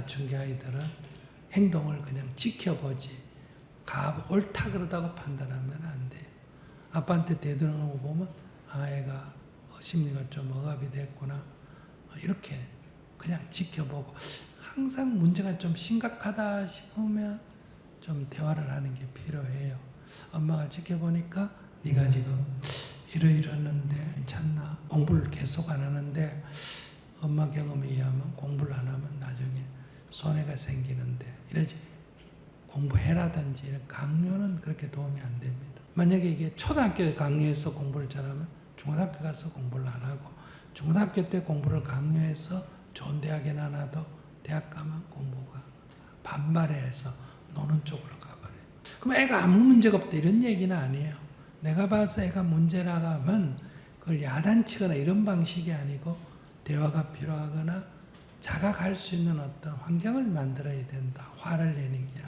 사춘기 아이들은 행동을 그냥 지켜보지 가 옳다 그러다고 판단하면 안 돼요. 아빠한테 대드는 거 보면 아 애가 심리가 좀 억압이 됐구나 어, 이렇게 그냥 지켜보고 항상 문제가 좀 심각하다 싶으면 좀 대화를 하는 게 필요해요. 엄마가 지켜보니까 네가 지금 이러이러는데 괜찮나? 공부를 계속 안 하는데 엄마 경험에 의하면 공부를 안 하면 나중에 손해가 생기는데 이러지 공부해라든지 이런 강요는 그렇게 도움이 안 됩니다. 만약에 이게 초등학교에 강요해서 공부를 잘하면 중고등학교 가서 공부를 안 하고 중고등학교 때 공부를 강요해서 좋은 대학에 나놔도 대학 가면 공부가 반발해서 노는 쪽으로 가버려요. 그럼 애가 아무 문제가 없다 이런 얘기는 아니에요. 내가 봐서 애가 문제 나가면 그걸 야단치거나 이런 방식이 아니고 대화가 필요하거나 자각할 수 있는 어떤 환경을 만들어야 된다. 화를 내니까.